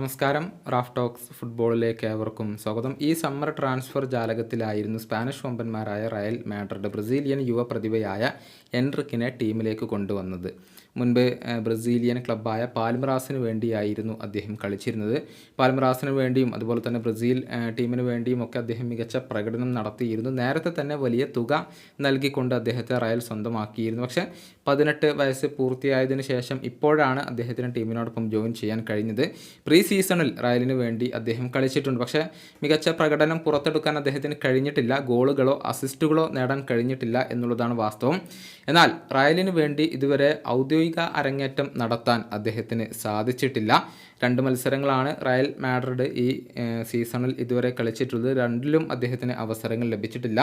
നമസ്കാരം. Raf talks ഫുട്ബോളിലേക്ക് ഏവർക്കും സ്വാഗതം. ഈ സമ്മർ ട്രാൻസ്ഫർ ജാലകത്തിലായിരുന്നു സ്പാനിഷ് വമ്പന്മാരായ റയൽ മാഡ്രിഡ് ബ്രസീലിയൻ യുവ പ്രതിഭയായ എൻറിക്കിനെ ടീമിലേക്ക് കൊണ്ടുവന്നത്. മുൻപ് ബ്രസീലിയൻ ക്ലബ്ബായ പാൽമറാസിന് വേണ്ടിയായിരുന്നു അദ്ദേഹം കളിച്ചിരുന്നത്. പാൽമറാസിന് വേണ്ടിയും അതുപോലെ തന്നെ ബ്രസീൽ ടീമിന് വേണ്ടിയും ഒക്കെ അദ്ദേഹം മികച്ച പ്രകടനം നടത്തിയിരുന്നു. നേരത്തെ തന്നെ വലിയ തുക നൽകിക്കൊണ്ട് അദ്ദേഹത്തെ റയൽ സ്വന്തമാക്കിയിരുന്നു. പക്ഷേ പതിനെട്ട് വയസ്സ് പൂർത്തിയായതിനു ശേഷം ഇപ്പോഴാണ് അദ്ദേഹത്തിന് ടീമിനോടൊപ്പം ജോയിൻ ചെയ്യാൻ കഴിഞ്ഞത്. പ്രീ സീസണിൽ റയലിന് വേണ്ടി അദ്ദേഹം കളിച്ചിട്ടുണ്ട്. പക്ഷേ മികച്ച പ്രകടനം പുറത്തെടുക്കാൻ അദ്ദേഹത്തിന് കഴിഞ്ഞിട്ടില്ല. ഗോളുകളോ അസിസ്റ്റുകളോ നേടാൻ കഴിഞ്ഞിട്ടില്ല എന്നുള്ളതാണ് വാസ്തവം. എന്നാൽ റയലിന് വേണ്ടി ഇതുവരെ ഔദ്യോഗിക അരങ്ങേറ്റം നടത്താൻ അദ്ദേഹത്തിന് സാധിച്ചിട്ടില്ല. രണ്ട് മത്സരങ്ങളാണ് റയൽ മാഡ്രിഡ് ഈ സീസണിൽ ഇതുവരെ കളിച്ചിട്ടുള്ളത്. രണ്ടിലും അദ്ദേഹത്തിന് അവസരങ്ങൾ ലഭിച്ചിട്ടില്ല.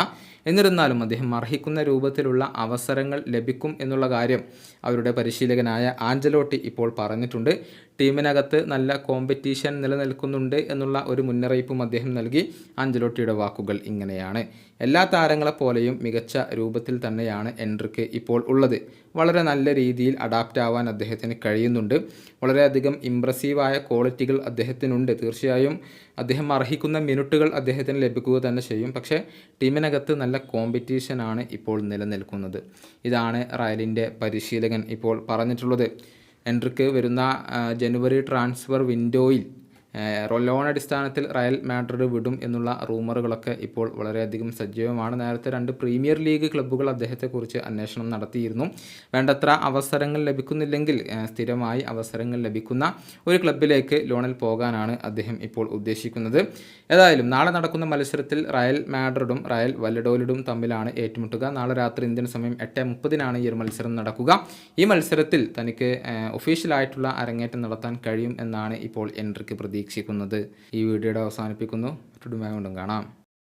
എന്നിരുന്നാലും അദ്ദേഹം അർഹിക്കുന്ന രൂപത്തിലുള്ള അവസരങ്ങൾ ലഭിക്കും എന്നുള്ള കാര്യം അവരുടെ പരിശീലകനായ ആഞ്ചലോട്ടി ഇപ്പോൾ പറഞ്ഞിട്ടുണ്ട്. ടീമിനകത്ത് നല്ല കോമ്പറ്റീഷൻ നിലനിൽക്കുന്നുണ്ട് എന്നുള്ള ഒരു മുന്നറിയിപ്പും അദ്ദേഹം നൽകി. ആഞ്ചലോട്ടിയുടെ വാക്കുകൾ ഇങ്ങനെയാണ്. എല്ലാ താരങ്ങളെപ്പോലെയും മികച്ച രൂപത്തിൽ തന്നെയാണ് എൻട്രിക്ക് ഇപ്പോൾ ഉള്ളത്. വളരെ നല്ല രീതിയിൽ അഡാപ്റ്റ് ആവാൻ അദ്ദേഹത്തിന് കഴിയുന്നുണ്ട്. വളരെയധികം ഇമ്പ്രസീവായ ക്വാളിറ്റികൾ അദ്ദേഹത്തിനുണ്ട്. തീർച്ചയായും അദ്ദേഹം അർഹിക്കുന്ന മിനിറ്റുകൾ അദ്ദേഹത്തിന് ലഭിക്കുക തന്നെ ചെയ്യും. പക്ഷേ ടീമിനകത്ത് നല്ല കോമ്പറ്റീഷനാണ് ഇപ്പോൾ നിലനിൽക്കുന്നത്. ഇതാണ് റയലിന്റെ പരിശീലകൻ ഇപ്പോൾ പറഞ്ഞിട്ടുള്ളത്. എൻട്രിക്ക് വരുന്ന ജനുവരി ട്രാൻസ്ഫർ വിൻഡോയിൽ ലോൺ അടിസ്ഥാനത്തിൽ റയൽ മാഡ്രിഡ് വിടും എന്നുള്ള റൂമറുകളൊക്കെ ഇപ്പോൾ വളരെയധികം സജീവമാണ്. നേരത്തെ രണ്ട് പ്രീമിയർ ലീഗ് ക്ലബ്ബുകൾ അദ്ദേഹത്തെക്കുറിച്ച് അന്വേഷണം നടത്തിയിരുന്നു. വേണ്ടത്ര അവസരങ്ങൾ ലഭിക്കുന്നില്ലെങ്കിൽ സ്ഥിരമായി അവസരങ്ങൾ ലഭിക്കുന്ന ഒരു ക്ലബിലേക്ക് ലോണിൽ പോകാനാണ് അദ്ദേഹം ഇപ്പോൾ ഉദ്ദേശിക്കുന്നത്. ഏതായാലും നാളെ നടക്കുന്ന മത്സരത്തിൽ റയൽ മാഡ്രിഡും റയൽ വല്ലഡോലിഡും തമ്മിലാണ് ഏറ്റുമുട്ടുക. നാളെ രാത്രി ഇന്ത്യൻ സമയം എട്ട് മുപ്പതിനാണ് ഈ ഒരു മത്സരം നടക്കുക. ഈ മത്സരത്തിൽ തനിക്ക് ഒഫീഷ്യലായിട്ടുള്ള അരങ്ങേറ്റം നടത്താൻ കഴിയും എന്നാണ് ഇപ്പോൾ എൻട്രിക്ക് പ്രതീക്ഷിക്കുന്നത് ഈ വീഡിയോയുടെ അവസാനിപ്പിക്കുന്നു മറ്റൊരു കാണാം